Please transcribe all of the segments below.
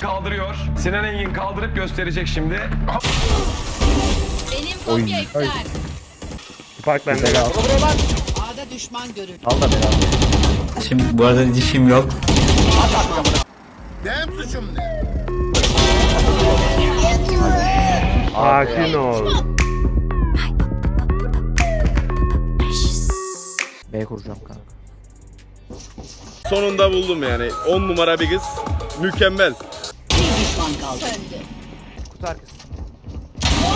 Kaldırıyor. Sinan Engin kaldırıp gösterecek şimdi. Benim kopya iptal. Spike bende. A'da düşman görüldü. Al da beraber. Şimdi bu arada dişim yok. Sakin ol. B kuracağım kanka. Sonunda buldum yani. 10 numara bir kız. Mükemmel. Bir düşman kaldı. Söndü. Kutu arkası.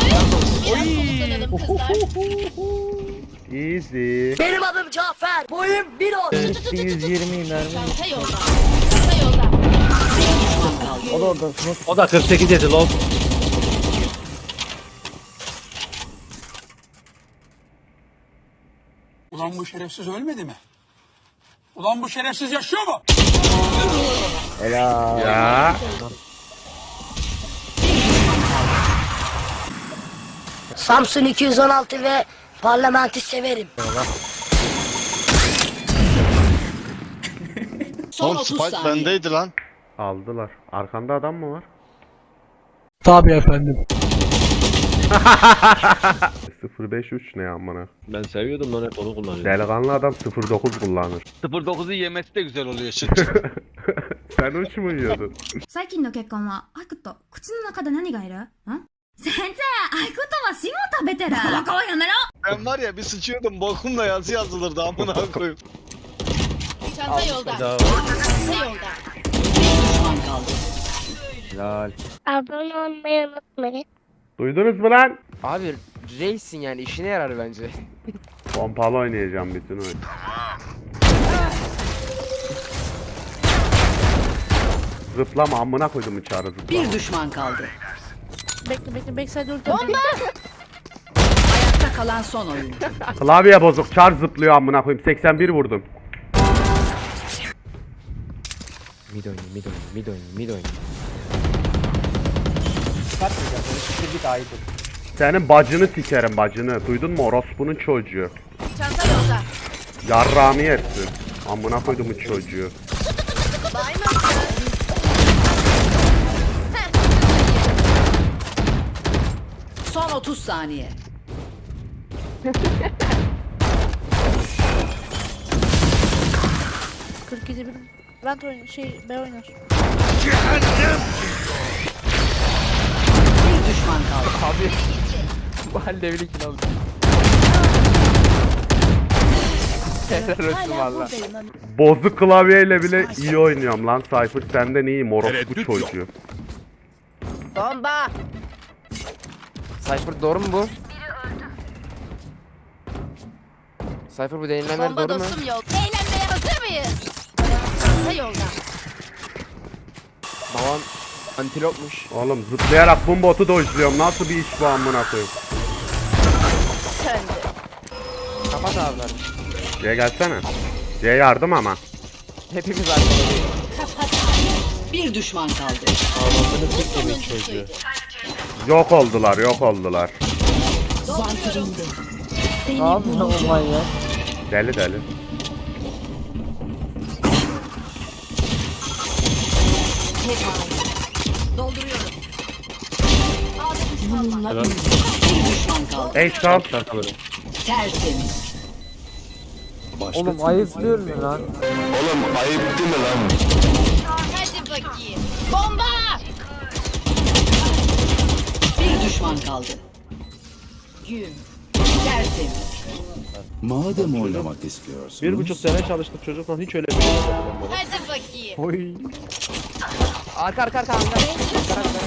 Kullanalım kızlar. Easy. Benim adım Cafer. Boyum 1.10. 120 mermi. Çanta yolda. Çanta yolda. Bir düşman kaldı. O da orada. O da 48 yedi lol. Ulan bu şerefsiz ölmedi mi? Ulan bu şerefsiz yaşıyor mu? Helal. Ya. Samsun 216 ve parlamenti severim. Son 30 saniye. bendeydi lan. Aldılar. Arkanda adam mı var? Tabii efendim. 053 ne amına? Ben seviyordum lan hep onu kullanıyorum. Delikanlı adam 09 kullanır. 09'u yemesi de güzel oluyor şimdi. Sen uç mu yiyordun? 最近の結婚はアイクと口の中で何がいるん 先生アイクとは芯を食べてるバカはやめろ Ben var ya bir sıçıyordum bokumla yazı yazılırdı amına koyayım. Çanta yolda. Çanta yolda. Bir düşman kaldı. Helal. Abone olmayı unutmayın. Duydunuz mu lan? Abi Reis'in yani işine yarar bence. Pompalı oynayacağım bütün oyun. Zıplama amına koydum uçarı zıplama. Bir düşman kaldı. Bekle bekle backside dur. Ayakta kalan son oyuncu. Klavye bozuk çar zıplıyor amına koyayım 81 vurdum. Mid oyunu, mid oyunu, mid oyunu, mid oyunu. Senin bacını sikerim bacını. Duydun mu orospunun çocuğu? Çanta yolda. Yarrağımı yersin. Amına koydum bu çocuğu. Son 30 saniye. Vent oyunu şey B oynar. Bir düşman kaldı. Abi. Bu halde bile kill aldı. Helal olsun valla. Bozuk klavyeyle bile iyi oynuyorum lan Cypher senden iyiyim orospu çocuğu. Bomba. Cypher doğru mu bu? Cypher bu denilenler Bomba doğru mu? dostum yol. Eğlenmeye hazır mıyız? Çanta yolda. Baban antilopmuş. Oğlum zıplayarak bu botu dojluyorum. Nasıl bir iş bu amına koyayım? Söndü. Kapat abiler. C'ye gelsene. C yardım ama. Hepimiz arkadayız. Bir düşman kaldı. Sonuncusuydu. Yok oldular yok oldular. Ne yapıyorsun lan ya? Deli deli. Dolduruyorum. A'da düşman var. Bir düşman kaldı. Ey sal. Tertemiz. Oğlum ayıplıyor mu lan? Hadi bakayım. Bomba! Bir düşman kaldı. Gün. Tertemiz. Madem oynamak istiyorsun. Bir buçuk sene çalıştık çocukla hiç öyle bir şey yapmadım. Hadi bakayım. Oy. Arka arka arka arka. Arka arka.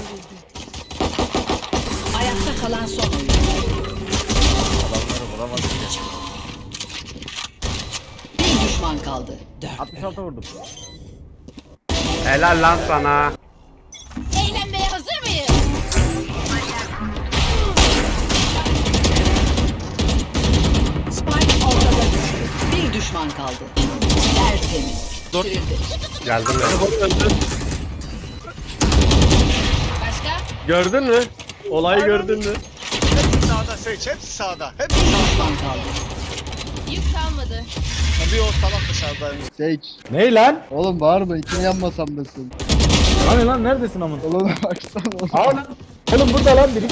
Ayakta kalan son oyuncu. Bir düşman kaldı. Dört. 66 vurdum. Helal lan sana. Bir düşman kaldı. Tertemiz. Bitirildi. Geldim lan. Başka? Gördün mü? Olayı gördün mü? Sağda seç hepsi sağda. Hep Bir düşman kaldı. Yük kalmadı. Bir o salak dışarıdaymış. Sage. Ney lan? Oğlum bağırma ikini yanmasamdasın. Hani lan neredesin amın? Oğlum baksana oğlum. Oğlum burada lan biri.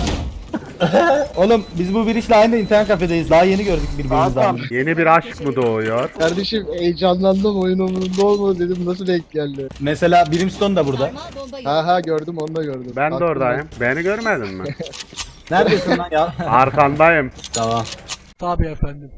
Oğlum biz bu birişle aynı internet kafedeyiz. Daha yeni gördük birbirimizden. Yeni bir aşk mı doğuyor? Kardeşim heyecanlandım oyun umurumda olmadı dedim nasıl denk geldi. Mesela Brimstone da burada. Ha ha gördüm onu da gördüm. Ben de Aklımda. oradayım. Beni görmedin mi? Neredesin lan ya? Arkandayım. tamam. Tabii efendim.